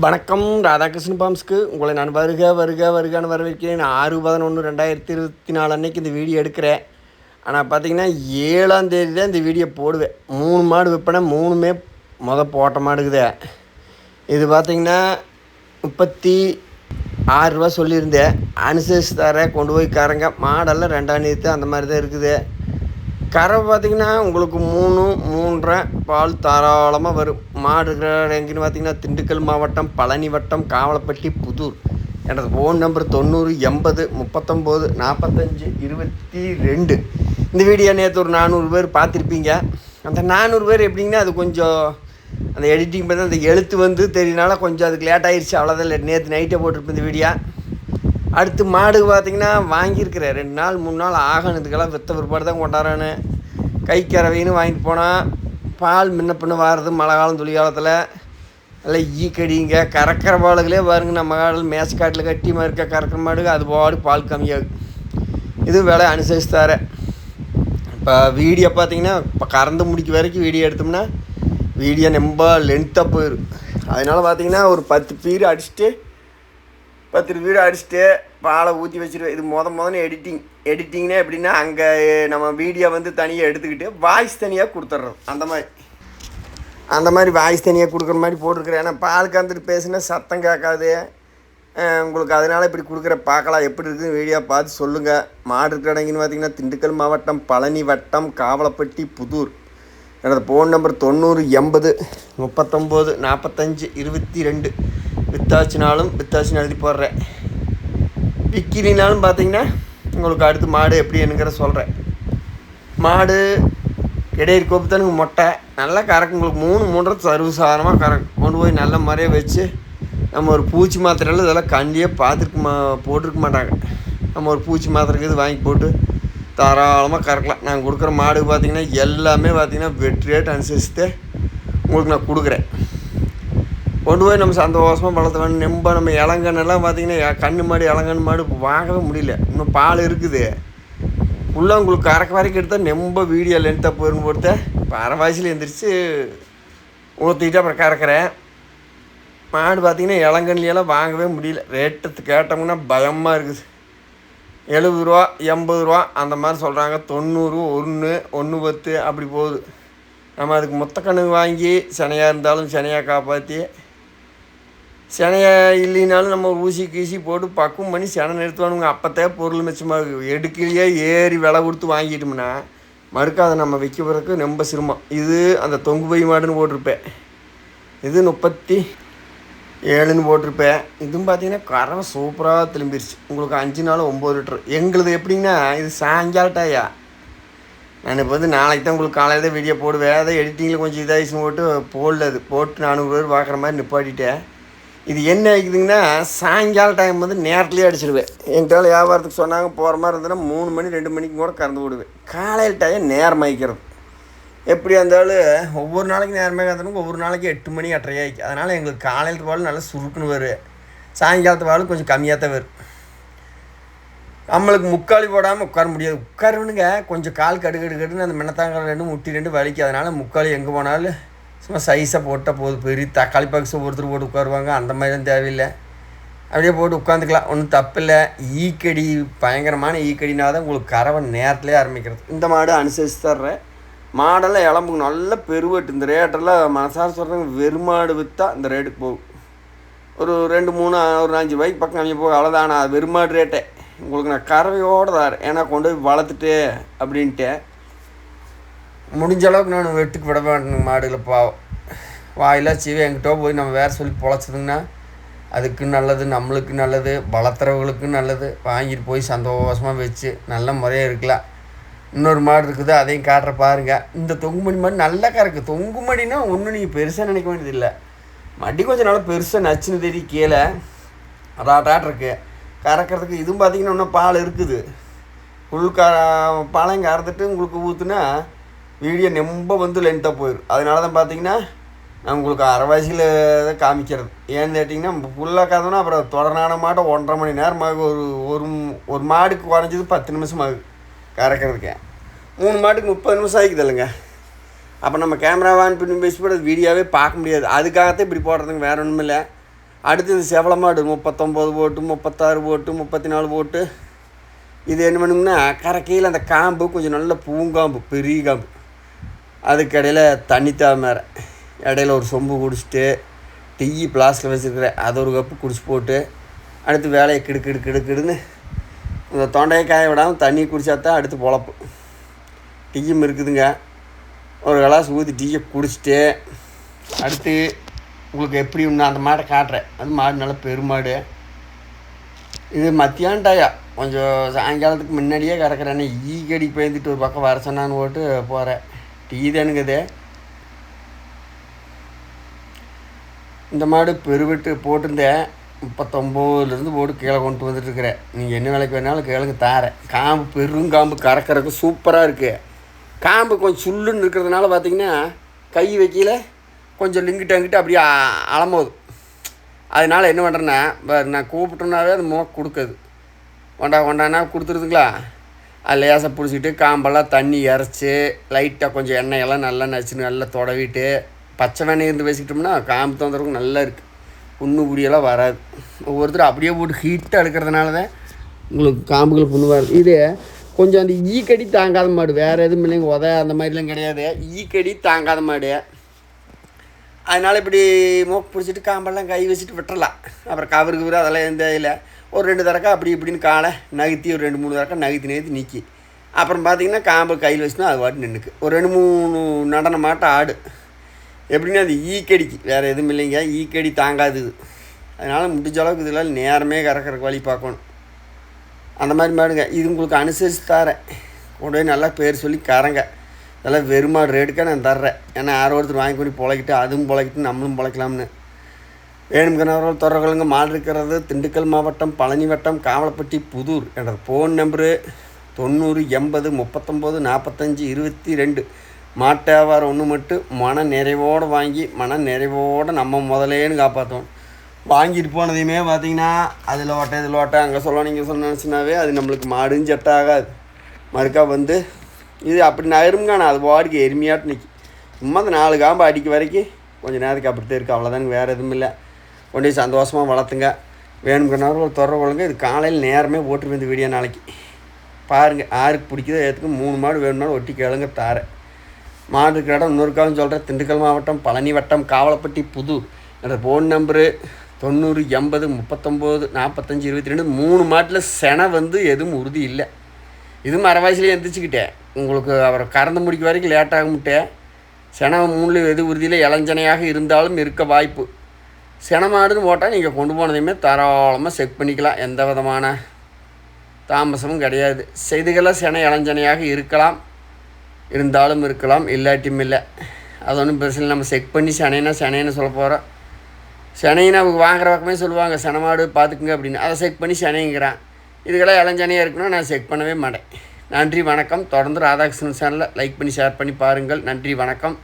வணக்கம் ராதாகிருஷ்ண பாம்ஸ்க்கு. உங்களை நான் வருக வருக வருகான்னு வரவேற்கிறேன். ஆறு பதினொன்று ரெண்டாயிரத்தி இருபத்தி நாலு அன்னைக்கு இந்த வீடியோ எடுக்கிறேன். ஆனால் பார்த்தீங்கன்னா ஏழாம் தேதி தான் இந்த வீடியோ போடுவேன். மூணு மாடு விற்பனை மூணுமே மொதல் போட்ட மாடுக்குதே. இது பார்த்தீங்கன்னா முப்பத்தி ஆறு ரூபா சொல்லியிருந்தேன். அனுசரிச்சு தர கொண்டு போய் கரங்க மாடெல்லாம் ரெண்டாம் தேதி அந்த மாதிரி தான் இருக்குது. கரை பார்த்திங்கன்னா உங்களுக்கு மூணு மூன்றரை பால் தாராளமாக வரும். மாடு இருக்கிற எங்கேன்னு பார்த்தீங்கன்னா திண்டுக்கல் மாவட்டம் பழனி வட்டம் காவலப்பட்டி புதூர். எனது ஃபோன் நம்பர் தொண்ணூறு எண்பது முப்பத்தொம்போது நாற்பத்தஞ்சு இருபத்தி ரெண்டு. இந்த வீடியோ நேற்று ஒரு நானூறு பேர் பார்த்துருப்பீங்க. அந்த நானூறு பேர் எப்படிங்கன்னா அது கொஞ்சம் அந்த எடிட்டிங் பண்ணி அந்த எழுத்து வந்து தெரியனால கொஞ்சம் அதுக்கு லேட் ஆயிடுச்சு அவ்வளோதான் இல்லை நேற்று நைட்டே போட்டிருப்பேன் இந்த வீடியோ அடுத்து மாடு பார்த்திங்கன்னா வாங்கியிருக்கிறேன் ரெண்டு நாள் மூணு நாள் ஆகணுதுக்கெல்லாம் வித்த பிற்பாடு தான் கொண்டாடுறானு. கை கறவைன்னு வாங்கிட்டு போனால் பால் முன்ன பின்ன வாரது மழை காலம் துளி காலத்தில். நல்லா ஈ கடிங்க கறக்கிற பாலுகளே பாருங்க நம்ம காடில் மேசக்காட்டில் கட்டிமா இருக்க கறக்கிற மாடு அது பாடு பால் கம்மியாகும். இது விலை அனுசரிச்சுத்தார இப்போ வீடியோ பார்த்தீங்கன்னா இப்போ கறந்து முடிக்க வரைக்கும் வீடியோ எடுத்தோம்னா வீடியோ ரொம்ப லென்த்தாக போயிடும் அதனால் பார்த்தீங்கன்னா ஒரு பத்து பீர் அடிச்சுட்டு பத்து வீடு அடிச்சுட்டு பாலை ஊற்றி வச்சுருவேன் இது மொத முதல்ல எடிட்டிங் எடிட்டிங்னே எப்படின்னா அங்கே நம்ம வீடியோ வந்து தனியாக எடுத்துக்கிட்டு வாய்ஸ் தனியாக கொடுத்துட்றோம் அந்த மாதிரி. அந்த மாதிரி வாய்ஸ் தனியாக கொடுக்குற மாதிரி போட்டிருக்கிறேன். ஏன்னா பால் கந்துட்டு பேசுனா சத்தம் கேட்காது. உங்களுக்கு அதனால் இப்படி கொடுக்குற பார்க்கலாம். எப்படி இருக்குதுன்னு வீடியோ பார்த்து சொல்லுங்கள் மாடு இருக்கிற இடங்கன்னு பார்த்தீங்கன்னா திண்டுக்கல் மாவட்டம் பழனி வட்டம் காவலப்பட்டி புதூர். எனது ஃபோன் நம்பர் தொண்ணூறு எண்பது முப்பத்தொம்போது நாற்பத்தஞ்சு இருபத்தி ரெண்டு. வித்தாச்சினாலும் வித்தாச்சின்னு எழுதி போடுறேன். விக்கினாலும் பார்த்தீங்கன்னா உங்களுக்கு அடுத்து மாடு எப்படி என்னங்கிற சொல்கிறேன் மாடு இடையிறு கோப்புத்தானுங்க மொட்டை நல்லா கறக்கும். உங்களுக்கு மூணு மூன்றரை சர்வசாதாரணமாக கறக்கும். கொண்டு போய் நல்ல முறையாக வச்சு நம்ம ஒரு பூச்சி மாத்திரையில் இதெல்லாம் கண்டியாக பார்த்துருக்க மா போட்டிருக்க மாட்டாங்க. நம்ம ஒரு பூச்சி மாத்திரைக்கு இது வாங்கி போட்டு தாராளமாக கறக்கலாம். நாங்கள் கொடுக்குற மாடு பார்த்தீங்கன்னா எல்லாமே பார்த்திங்கன்னா வெற்றி ரேட் அனுசரிச்சுட்டு உங்களுக்கு நான் கொடுக்குறேன். கொண்டு போய் நம்ம சந்தோஷமாக வளர்த்த வேணும் நம்ப நம்ம இளங்கண்ணெல்லாம் பார்த்தீங்கன்னா கண்ணு மாடு இளங்கன்னு மாடு வாங்கவே முடியல. இன்னும் பால் இருக்குது. உள்ளே உங்களுக்கு கறக்க வரைக்கும் எடுத்தால் நெம்ப வீடியோ லென்த்தாக போயிருந்து கொடுத்த இப்போ அரைவாசியில் எழுந்திரிச்சு ஊற்றிட்டு அப்புறம் கறக்கிறேன். மாடு பார்த்தீங்கன்னா இளங்கண்ணியெல்லாம் வாங்கவே முடியல. ரேட்டு கேட்டோம்னா பயமாக இருக்குது. எழுபது ரூபா எண்பது ரூபா அந்த மாதிரி சொல்கிறாங்க தொண்ணூறு ஒன்று ஒன்று பத்து அப்படி போகுது. நம்ம அதுக்கு மொத்த கணக்கு வாங்கி சனையாக இருந்தாலும் சனையாக காப்பாற்றி சினையை இல்லைனாலும் நம்ம ஊசி கீசி போட்டு பக்குவம் பண்ணி செனை நிறுத்துவானுங்க. அப்போத்தே பொருள் மிச்சமாக எடுக்கலையே ஏறி விலை கொடுத்து வாங்கிட்டோம்னா மறுக்க அதை நம்ம விற்க ரொம்ப சிரமம். இது அந்த தொங்கு பை மாடுன்னு போட்டிருப்பேன். இது முப்பத்தி ஏழுன்னு போட்டிருப்பேன். இதுவும் பார்த்தீங்கன்னா கறவை சூப்பராக திரும்பிடுச்சு உங்களுக்கு அஞ்சு நாள் ஒம்பது லிட்டர். எங்களுது எப்படின்னா இது சாயங்காலட்டாயா நான் இப்போ வந்து நாளைக்கு தான் உங்களுக்கு காலையில் தான் வீடியோ போடுவேன். அதை எடிட்டிங்கில் கொஞ்சம் இதாகிடுச்சு போட்டு போடல அது. போட்டு நானூறு பேர் பார்க்குற மாதிரி நிப்பாட்டிட்டேன். இது என்ன ஆகிக்குதுங்கன்னா சாயங்கால டைம் வந்து நேரத்துலேயே அடிச்சிடுவேன் என்கிட்ட வியாபாரத்துக்கு சொன்னாங்க போகிற மாதிரி இருந்ததுன்னா மூணு மணி ரெண்டு மணிக்கு கூட கறந்து விடுவேன். காலையில் டைம் நேரம் ஆகிக்கிறது எப்படி இருந்தாலும் ஒவ்வொரு நாளைக்கு நேரமே கறந்துடும் ஒவ்வொரு நாளைக்கு எட்டு மணி எட்டரை ஆகிக்கும் அதனால் எங்களுக்கு காலையில் பால் நல்லா சுருக்குன்னு வரும் சாயங்காலத்து வாழும் கொஞ்சம் கம்மியாக தான் வரும் நம்மளுக்கு முக்காலி போடாமல் உட்கார முடியாது. உட்காருனுங்க கொஞ்சம் கால் கடு கடுன்னு அந்த மின்னத்தாங்க ரெண்டு முட்டி ரெண்டு வலிக்கும் அதனால் முக்காலி எங்கே போனாலும் சும்மா சைஸாக போட்டால் போதும். பெரிய தக்காளி பாக்ஸ் ஒருத்தர் போட்டு உட்காருவாங்க. அந்த மாதிரிலாம் தேவையில்லை. அப்படியே போட்டு உட்காந்துக்கலாம். ஒன்றும் தப்பில்லை. ஈக்கடி பயங்கரமான ஈக்கடினா தான் உங்களுக்கு கறவை நேரத்துலேயே ஆரம்பிக்கிறது. இந்த மாடு அனுசரித்து தர்றேன். மாடெல்லாம் இளம்புக்கு நல்ல பெருவெட்டு. இந்த ரேட்டெல்லாம் மனசார சொல்கிறாங்க வெறுமாடு விற்றா இந்த ரேட்டுக்கு போகும். ஒரு ரெண்டு மூணு ஒரு அஞ்சு பைக் பக்கம் கம்மி போகும் அவ்வளோதான் ஆனால் வெறுமாடு ரேட்டே உங்களுக்கு நான் கறவையோடு தரேன். ஏன்னா கொண்டு போய் வளர்த்துட்டு அப்படின்ட்டு முடிஞ்ச அளவுக்கு நான் வெட்டுக்கு விட மாட்டேங்க மாடுகளை பாவம். வாயிலாக சீவி என்கிட்ட போய் நம்ம வேறு சொல்லி பொழைச்சதுங்கன்னா அதுக்கு நல்லது நம்மளுக்கு நல்லது வளர்த்துறவங்களுக்கும் நல்லது. வாங்கிட்டு போய் சந்தோஷமாக வச்சு நல்ல முறையாக இருக்கலாம். இன்னொரு மாடு இருக்குது அதையும் காட்டுற பாருங்க. இந்த தொங்குமணி மாடு நல்லா கறக்கு. தொங்குமடினா ஒன்றும் நீங்கள் பெருசாக நினைக்க வேண்டியதில்லை மடி கொஞ்சம் நல்லா பெருசாக நச்சுன்னு தெரியும் கீழே ராட்டாட் இருக்கு. கறக்கிறதுக்கு இதுவும் பார்த்தீங்கன்னா இன்னும் பால் இருக்குது. உள் க பாலையும் கறந்துட்டு உங்களுக்கு ஊற்றுனா வீடியோ ரொம்ப வந்து லென்த்தாக போயிடும் அதனால தான் பார்த்தீங்கன்னா நான் உங்களுக்கு அரைவாசியில் தான் காமிக்கிறது. ஏன்னு கேட்டிங்கன்னா ஃபுல்லாக கறந்தோன்னா அப்புறம் தொடரான மாட்டை ஒன்றரை மணி நேரம் ஆகும். ஒரு ஒரு ஒரு மாடுக்கு குறைஞ்சது பத்து நிமிஷம் ஆகுது கறக்கிறதுக்கு மூணு மாட்டுக்கு முப்பது நிமிஷம் ஆகிக்குது இல்லைங்க. அப்போ நம்ம கேமரா ஆன் பண்ணி பேசி போட வீடியோவே பார்க்க முடியாது. அதுக்காகத்தான் இப்படி போடுறதுங்க வேறு ஒன்றும் இல்லை. அடுத்து இந்த செவல மாடு முப்பத்தொம்போது போட்டு முப்பத்தாறு போட்டு முப்பத்தி நாலு போட்டு. இது என்ன பண்ணும்னா கரைக்கையில் அந்த காம்பு கொஞ்சம் நல்ல பூங்காம்பு பெரிய காம்பு. அதுக்கு இடையில தண்ணி தாமரை இடையில ஒரு சொம்பு குடிச்சிட்டு டீ பிளாஸ்கில் வச்சுருக்கிறேன் அது ஒரு கப்பு குடிச்சு போட்டு அடுத்து வேலையை கிடு கிடு கிடு கிடுன்னு இந்த தொண்டையை காய விடாமல் தண்ணி குடித்தா தான் அடுத்து பொழப்பு. டீயும் இருக்குதுங்க. ஒரு கிளாஸ் ஊற்றி டீயை குடிச்சிட்டு அடுத்து உங்களுக்கு எப்படி ஒன்று அந்த மாட்டை காட்டுறேன். அது மாடு நல்ல பெருமாடு. இது மத்தியானம் டயா கொஞ்சம் சாயங்காலத்துக்கு முன்னாடியே கறக்கிறேன்னு ஈ கடி பயந்துட்டு ஒரு பக்கம் வர சொன்னான்னு போட்டு போகிறேன் டீ இந்த மாடு பெருவெட்டு போட்டிருந்தேன் முப்பத்தொம்போதுலேருந்து போட்டு கீழே கொண்டு வந்துட்டுருக்கிறேன் நீங்கள் என்ன விலைக்கு வேணாலும் கேளுங்க தாரேன். காம்பு பெருங்காம்பு கறக்கறக்கு சூப்பராக இருக்குது காம்பு கொஞ்சம் சுள்ளுன்னு இருக்கிறதுனால பார்த்தீங்கன்னா கை வைக்கல கொஞ்சம் லிங்கிட்டு அங்கிட்டு அப்படியே அ- அலமோது அதனால் என்ன பண்ணுறேன்னா நான் கூப்பிட்டோம்னாவே அது மோ கொடுக்குது. கொண்டா கொண்டானா கொடுத்துருதுங்களா? லேசாக பிடிச்சிட்டு காம்பெல்லாம் தண்ணி இறச்சி லைட்டாக கொஞ்சம் எண்ணெயெல்லாம் நல்லா நச்சு நல்லா தொடவிட்டு பச்சை வெண்ணெய் இருந்து பேசிக்கிட்டோம்னா காம்பு தொந்தரவுக்கு நல்லா இருக்குது புண்ணு குடியெல்லாம் வராது. ஒவ்வொருத்தரும் அப்படியே போட்டு ஹீட்டாக எடுக்கிறதுனால தான் உங்களுக்கு காம்புகள் புண்ணு வருது இது கொஞ்சம் அந்த ஈக்கடி தாங்காத மாடு வேறு எதுவும் இல்லைங்க உத அந்த மாதிரிலாம் கிடையாது. ஈக்கடி தாங்காத மாடு. அதனால் இப்படி மூக்கு பிடிச்சிட்டு காம்பெல்லாம் கை வச்சுட்டு விட்டுறலாம். அப்புறம் கவரு கவரு அதெல்லாம் எந்த இல்லை ஒரு ரெண்டு தரக்கா அப்படி இப்படின்னு காலை நகர்த்தி ஒரு ரெண்டு மூணு தரக்கா நகர்த்தி நகர்த்தி நிற்கி அப்புறம் பார்த்தீங்கன்னா காம்பு கையில் வச்சுனா அது பாட்டு நின்றுக்கு ஒரு ரெண்டு மூணு நடனமாட்ட ஆடு. எப்படின்னா அது ஈக்கடிக்கு. வேறு எதுவும் இல்லைங்க. ஈக்கடி தாங்காது. இது அதனால் முடிஞ்ச அளவுக்கு இதெல்லாம் நேரமே கறக்கிறக்கு வழி பார்க்கணும். அந்த மாதிரி மாடுங்க. இது உங்களுக்கு அனுசரித்து தரேன். உடனே நல்லா பேர் சொல்லி கறங்க. இதெல்லாம் வெறுமாடு ரேட்டுக்காக நான் தர்றேன். ஏன்னா யாரோ ஒருத்தர் வாங்கி கொண்டு பிழைக்கிட்டு அதுவும் பிழைக்கிட்டு நம்மளும் பிழைக்கலாம்னு. வேணுங்கிறவர்கள் தொடர்களுங்க மாடு இருக்கிறது திண்டுக்கல் மாவட்டம் பழனி வட்டம் காவலப்பட்டி புதூர் என்ற ஃபோன் நம்பரு தொண்ணூறு எண்பது முப்பத்தொம்போது நாற்பத்தஞ்சு இருபத்தி ரெண்டு. மாட்டாவாரம் ஒன்று மட்டும் மன நிறைவோடு வாங்கி மன நிறைவோடு நம்ம முதலேன்னு காப்பாற்றணும் வாங்கிட்டு போனதையுமே பார்த்தீங்கன்னா அதில் ஓட்ட இதில் ஓட்ட அங்கே சொல்ல நீங்கள் சொல்ல நினச்சினாவே அது நம்மளுக்கு மாடும் செட் ஆகாது. மறுக்கா வந்து இது அப்படி நகருங்க நான் அது பாடிக்கு எருமையாட்டு நிற்கி சும்மா அந்த நாலு காம்பு அடிக்க வரைக்கும் கொஞ்சம் நேரத்துக்கு அப்படித்தான் இருக்குது அவ்வளோதானுங்க வேறு எதுவும் இல்லை கொண்டு போய் சந்தோஷமாக வளர்த்துங்க. வேணுங்கிறனால தொடர கொள்ளுங்க. இது காலையில் நேரமே போட்டுருவேன் இந்த வீடியோ நாளைக்கு. பாருங்கள் யாருக்கு பிடிக்குதோ ஏற்றுக்கு மூணு மாடு வேணும்னாலும் ஒட்டி கேளுங்க தாரேன் மாடு இருக்கிற இடம் இன்னொருக்காவும் சொல்கிறேன் திண்டுக்கல் மாவட்டம் பழனி வட்டம் காவலப்பட்டி புது. என்ற ஃபோன் நம்பரு தொண்ணூறு எண்பது முப்பத்தொம்போது நாற்பத்தஞ்சு இருபத்தி ரெண்டு மூணு மாட்டில் செனை வந்து எதுவும் உறுதி இல்லை. இதுவும் மரவாசிலே எந்திரிச்சுக்கிட்டேன். உங்களுக்கு அவரை கறந்து முடிக்க வரைக்கும் லேட்டாக முட்டேன். செனை மூணில் எது உறுதியில் இளஞ்சனையாக இருந்தாலும் இருக்க வாய்ப்பு. சினமாடுன்னு போட்டால் நீங்கள் கொண்டு போனதையுமே தாராளமாக செக் பண்ணிக்கலாம். எந்த விதமான தாமசமும் கிடையாது. செய்திகளாக சென இளஞ்சனையாக இருக்கலாம். இருந்தாலும் இருக்கலாம். இல்லாட்டியும் இல்லை. அது ஒன்றும் பிரச்சனை நம்ம செக் பண்ணி செனைனா செனைன்னு சொல்ல போகிறோம் செனைன்னு அவங்க வாங்குற பக்கமே சொல்லுவாங்க. செனமாடு பார்த்துக்குங்க அப்படின்னு. அதை செக் பண்ணி செனைங்கிறான். இதுக்கெல்லாம் இளஞ்சனையாக இருக்குன்னா நான் செக் பண்ணவே மாட்டேன். நன்றி வணக்கம். தொடர்ந்து ராதாகிருஷ்ணன் சேனலில் லைக் பண்ணி ஷேர் பண்ணி பாருங்கள். நன்றி வணக்கம்.